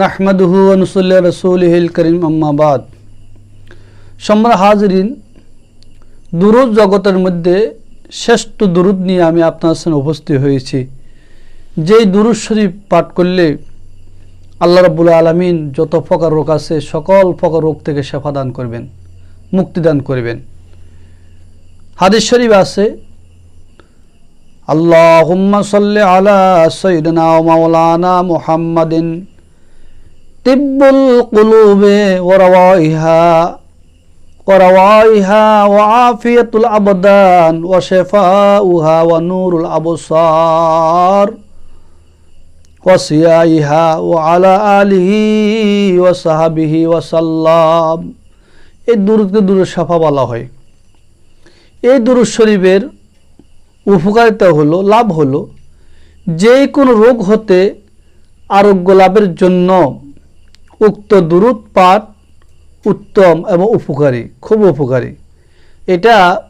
নাহমাদুহু অনুসল্লা রসুলহিল করিম আম্মাবাদ সম্রা হাজরিন দুরুদ জগতের মধ্যে শ্রেষ্ঠ দুরুদ নিয়ে আমি আপনার সামনে উপস্থিত হয়েছি। যেই দুরুদ শরীফ পাঠ করলে আল্লাহ রব্বুল আলমিন যত প্রকার রোগ আছে, সকল প্রকার রোগ থেকে শেফা দান করবেন মুক্তিদান করবেন। হাদিস শরীফ আছে, আল্লাহুম্মা সাল্লি আলা ওয়া মাওলানা মুহাম্মাদিন তিব্বুল কুলুবে ওয়া রাওয়াইহা ওয়া আফিয়াতুল আবদান ওয়া শিফাউহা ওয়া নূরুল আবসার, ওয়া সিয়াইহা ওয়া আলা আলিহি ওয়া সাহাবিহি ওয়া সাল্লাম। এই দূরকে দূরে সাফা বলা হয়। এই দুরুদ শরীফের উপকারিতা হলো, লাভ হলো যে কোনো রোগ হতে আরোগ্য লাভের জন্য উক্ত দুরুদ পাঠ উত্তম এবং উপকারী, খুব উপকারী। এটা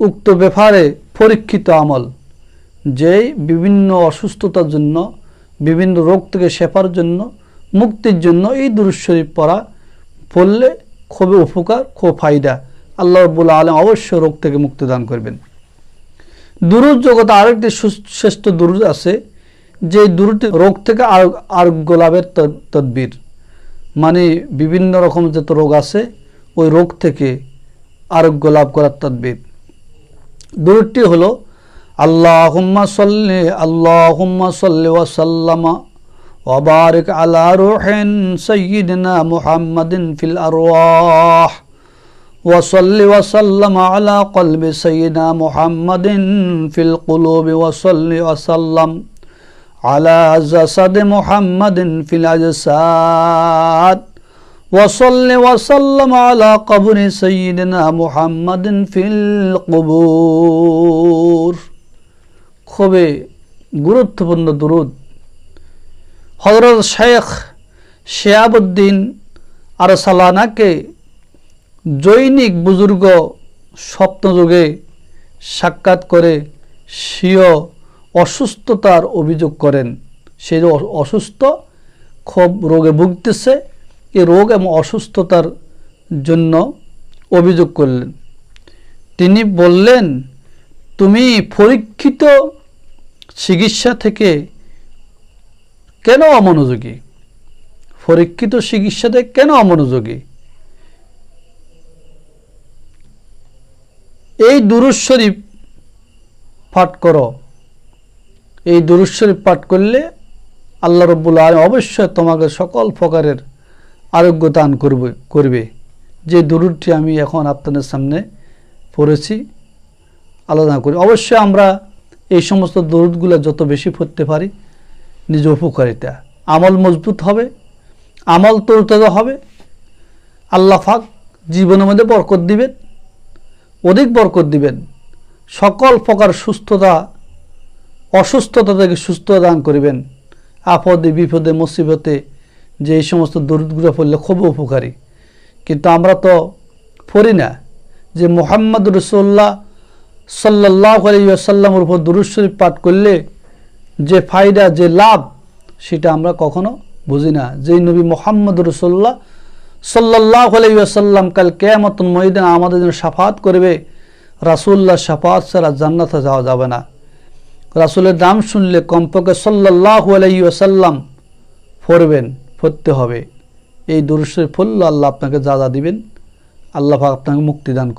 উক্ত ব্যাপারে পরীক্ষিত আমল। যেই বিভিন্ন অসুস্থতার জন্য, বিভিন্ন রোগ থেকে শেফার জন্য, মুক্তির জন্য এই দুরুদ শরীফ পড়া পড়লে খুবই উপকার, খুব ফায়দা। আল্লাহ রব্বুল আলম অবশ্যই রোগ থেকে মুক্তি দান করবেন। দুরুদ জগতে আরেকটি সু- শ্রেষ্ঠ দুরুদ আছে যে দুরুটি রোগ থেকে আরো- আরোগ্য লাভের তদ- তদবির। মানে বিভিন্ন রকম যত রোগ আছে ওই রোগ থেকে আরোগ্য লাভ করার তদবির দুরুদটি হলো আল্লাহুম্মা সাল্লি আল্লাহুম্মা সাল্লি ওয়াসাল্লামা وبارك على روح سيدنا محمد في الأرواح وصل وسلم على قلب سيدنا محمد في القلوب وصل وسلم على جسد محمد في الأجساد وصل وسلم على قبر سيدنا محمد في القبور খুবই গুরুত্বপূর্ণ দুরুদ হজরত শেখ শেয়াবুদ্দিন আর সালানাকে জৈনিক বুজুর্গ স্বপ্নযুগে সাক্ষাৎ করে স্বীয় অসুস্থতার অভিযোগ করেন। সে অসুস্থ খুব রোগে ভুগতেছে, এ রোগ এবং অসুস্থতার জন্য অভিযোগ করলেন। তিনি বললেন, তুমি পরীক্ষিত চিকিৎসা থেকে কেন অমনোযোগী? পরীক্ষিত চিকিৎসাতে কেন অমনোযোগী? এই দুরুদ শরীফ পাঠ করো। এই দুরুদ শরীফ পাঠ করলে আল্লাহ রব্বুল আলম অবশ্যই তোমাকে সকল প্রকারের আরোগ্য দান করবে করবে। যে দুরুদটি আমি এখন আপনাদের সামনে পড়েছি, আলোচনা করি। অবশ্যই আমরা এই সমস্ত দরুদগুলো যত বেশি পড়তে পারি, নিজ উপকারিতা। আমল মজবুত হবে, আমল তরতাজা হবে। আল্লাহ ফাক জীবনের মধ্যে বরকত দিবেন, অধিক বরকত দিবেন। সকল প্রকার সুস্থতা অসুস্থতা থেকে সুস্থতা দান করিবেন। আপদে, বিপদে, মুসিবতে যে এই সমস্ত দরুদগুলো পড়লে খুব উপকারী। কিন্তু আমরা তো পড়ি না যে মোহাম্মদ রসোল্লাহ সাল্লাহ আলাইসাল্লামের উপর দুরুদ শরীফ পাঠ করলে যে ফায়দা, যে লাভ, সেটা আমরা কখনো বুঝি না। যেই নবী মোহাম্মদ রসোল্লাহ সাল্লাহ আলাইসাল্লাম কাল কেয়ামতন মহিদান আমাদের জন্য সাফাত করবে রাসুল্লাহ সাফাত ছাড়া জান্নাতে যাওয়া যাবে না। রাসুলের নাম শুনলে কমপক্ষে সাল্লাহ আলাইসাল্লাম ফরবেন ফরতে হবে। এই দুরুশের ফল্ল আল্লাহ আপনাকে যা যা দিবেন, আল্লাহ আপনাকে মুক্তি দান করে